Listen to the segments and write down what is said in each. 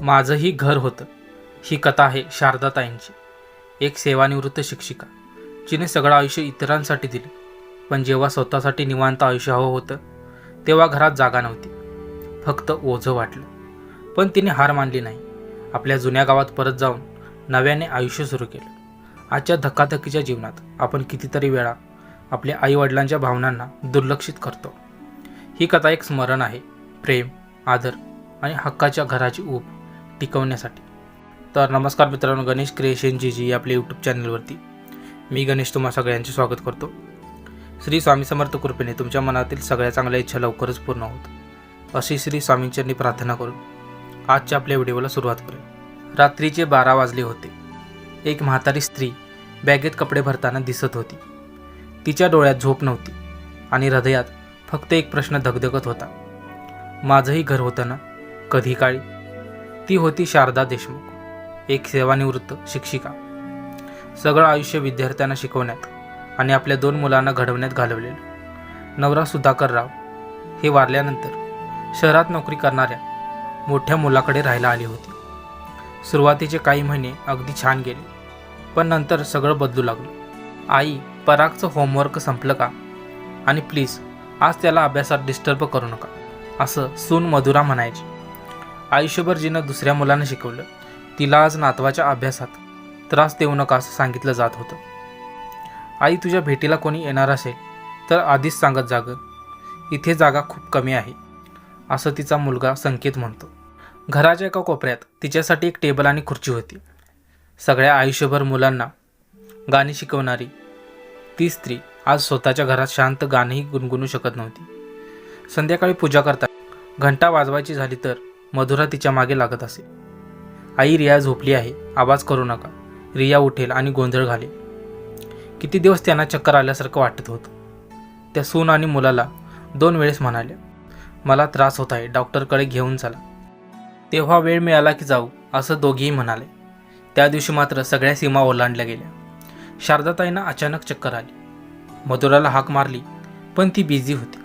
माझंही घर होतं. ही कथा आहे शारदाताईंची. एक सेवानिवृत्त शिक्षिका. जिने सगळं आयुष्य इतरांसाठी दिले. पण जेव्हा स्वतःसाठी निवांत आयुष्य हवं होतं तेव्हा घरात जागा नव्हती. फक्त ओझं वाटलं. पण तिने हार मानली नाही. आपल्या जुन्या गावात परत जाऊन नव्याने आयुष्य सुरू केलं. आजच्या धकाधकीच्या जीवनात आपण कितीतरी वेळा आपल्या आईवडिलांच्या भावनांना दुर्लक्षित करतो. ही कथा एक स्मरण आहे. प्रेम आदर आणि हक्काच्या घराची ऊब. टिकवण्यासाठी. तर नमस्कार मित्रांनो गणेश क्रिएशन जी जी आपल्या यूट्यूब चॅनलवरती मी गणेश तुम्हा सगळ्यांचे स्वागत करतो. श्री स्वामी समर्थ कृपेने तुमच्या मनातील सगळ्या चांगल्या इच्छा लवकरच पूर्ण होत. अशी श्री स्वामींच्यांनी प्रार्थना करून आजच्या आपल्या व्हिडिओला सुरुवात करू रात्रीचे बारा वाजले होते. एक म्हातारी स्त्री बॅगेत कपडे भरताना दिसत होती. तिच्या डोळ्यात झोप नव्हती आणि हृदयात फक्त एक प्रश्न धगधगत होता. माझंही घर होतं ना? कधी काळी? ती होती शारदा देशमुख एक सेवानिवृत्त शिक्षिका. सगळं आयुष्य विद्यार्थ्यांना शिकवण्यात आणि आपल्या दोन मुलांना घडवण्यात घालवलेलं. नवरा सुधाकर राव हे वारल्यानंतर शहरात नोकरी करणाऱ्या मोठ्या मुलाकडे राहायला आली होती. सुरुवातीचे काही महिने अगदी छान गेले पण नंतर सगळं बदलू लागलं. आई परागचं होमवर्क संपलं का? आणि प्लीज आज त्याला अभ्यासात डिस्टर्ब करू नका असं सून मधुरा म्हणायची. आयुष्यभर जिनं दुसऱ्या मुलांना शिकवलं तिला आज नातवाच्या अभ्यासात त्रास देऊ नका असं सांगितलं जात होतं. आई तुझ्या भेटीला कोणी येणार असेल तर आधीच सांगत जाग. इथे जागा खूप कमी आहे असं तिचा मुलगा संकेत म्हणतो. घराच्या एका कोपऱ्यात तिच्यासाठी एक टेबल आणि खुर्ची होती. सगळ्या आयुष्यभर मुलांना गाणी शिकवणारी ती स्त्री आज स्वतःच्या घरात शांत गाणंही गुणगुणू शकत नव्हती. संध्याकाळी पूजा करता घंटा वाजवायची झाली तर मधुरा तिच्यामागे लागत असे. आई रिया झोपली आहे. आवाज करू नका. रिया उठेल आणि गोंधळ घालेल किती दिवस त्यांना चक्कर आल्यासारखं वाटत होतं. त्या सून आणि मुलाला दोन वेळेस म्हणाल्या मला त्रास होत आहे. डॉक्टरकडे घेऊन चला. तेव्हा वेळ मिळाला की जाऊ असं दोघेही म्हणाले. त्या दिवशी मात्र सगळ्या सीमा ओलांडल्या गेल्या. शारदाताईंना अचानक चक्कर आली. मधुराला हाक मारली पण ती बिझी होती.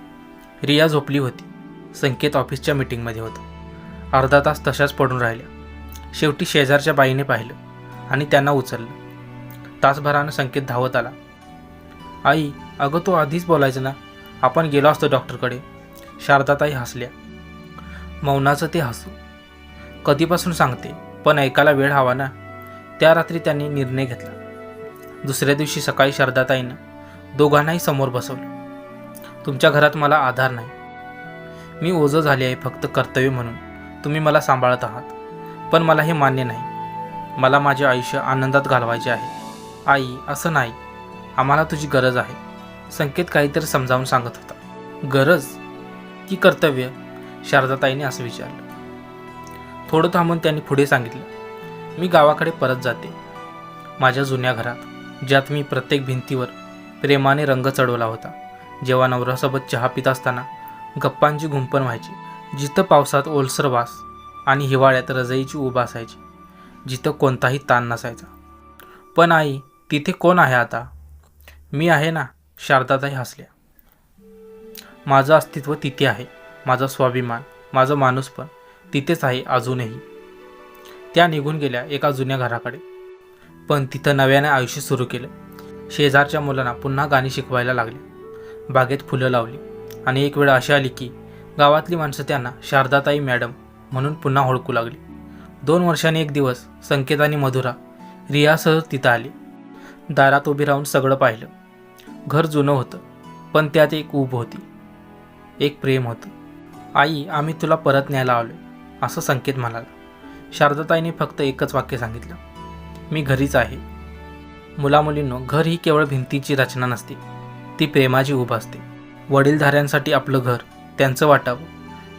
रिया झोपली होती. संकेत ऑफिसच्या मीटिंगमध्ये होता. अर्धा तास तशाच पडून राहिल्या. शेवटी शेजारच्या बाईने पाहिलं आणि त्यांना उचललं. तासभरानं संकेत धावत आला. आई अगं तो आधीच बोलायचं ना? आपण गेलो असतो डॉक्टरकडे. शारदाताई हसल्या. मौनाचं ते हसू. कधीपासून सांगते पण ऐकायला वेळ हवा ना. त्या रात्री त्यांनी निर्णय घेतला. दुसऱ्या दिवशी सकाळी शारदाताईनं दोघांनाही समोर बसवलं. तुमच्या घरात मला आधार नाही. मी ओझं झाले आहे फक्त कर्तव्य म्हणून. तुम्ही मला सांभाळत आहात. पण मला हे मान्य नाही. मला माझे आयुष्य आनंदात घालवायचे आहे. आई असं नाही. आम्हाला तुझी गरज आहे. संकेत काहीतरी समजावून सांगत होता. गरज? की कर्तव्य शारदाताईने असं विचारलं. थोडं थांबून त्यांनी पुढे सांगितलं. मी गावाकडे परत जाते. माझ्या जुन्या घरात ज्यात मी प्रत्येक भिंतीवर प्रेमाने रंग चढवला होता. जेव्हा नवऱ्यासोबत चहा पित असताना गप्पांची गुंपण व्हायची. जिथं पावसात ओलसर वास आणि हिवाळ्यात रजईची उभा असायची जिथं कोणताही ताण नसायचा. पण आई तिथे कोण आहे आता? मी आहे ना? शारदाताई हसल्या. माझं अस्तित्व तिथे आहे. माझा स्वाभिमान माझं माणूस पण तिथेच आहे अजूनही. त्या निघून गेल्या एका जुन्या घराकडे. पण तिथं नव्याने आयुष्य सुरू केलं. शेजारच्या मुलांना पुन्हा गाणी शिकवायला लागली. बागेत फुलं लावली. आणि एक वेळ अशी आली की गावातली माणसं त्यांना शारदाताई मॅडम म्हणून पुन्हा ओळखू लागली. दोन वर्षांनी एक दिवस संकेत आणि मधुरा रियासह तिथं आली. दारात उभी राहून सगळं पाहिलं. घर जुनं होतं पण त्यात एक ऊब होती. एक प्रेम होतं. आई आम्ही तुला परत न्यायला आलो असं संकेत म्हणाला. शारदाताईने फक्त एकच वाक्य सांगितलं. मी घरीच आहे. मुलामुलींनो घर ही केवळ भिंतीची रचना नसते ती प्रेमाची उभ असते. वडीलधाऱ्यांसाठी आपलं घर त्यांचं वाटावं.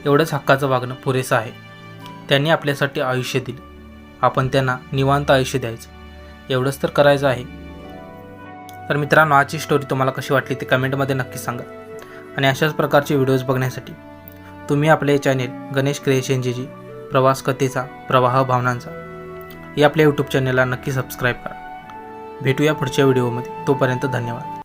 एवढंच हक्काचं वागणं पुरेसं आहे. त्यांनी आपल्यासाठी आयुष्य दिलं. आपण त्यांना निवांत आयुष्य द्यायचं. एवढंच तर करायचं आहे. तर मित्रांनो आजची स्टोरी तुम्हाला कशी वाटली ते कमेंटमध्ये नक्की सांगा. आणि अशाच प्रकारचे व्हिडिओज बघण्यासाठी तुम्ही आपले चॅनेल गणेश क्रिएशनजीजी प्रवास कथेचा प्रवाह भावनांचा या आपल्या यूट्यूब चॅनेलला नक्की सबस्क्राईब करा. भेटूया पुढच्या व्हिडिओमध्ये तोपर्यंत धन्यवाद.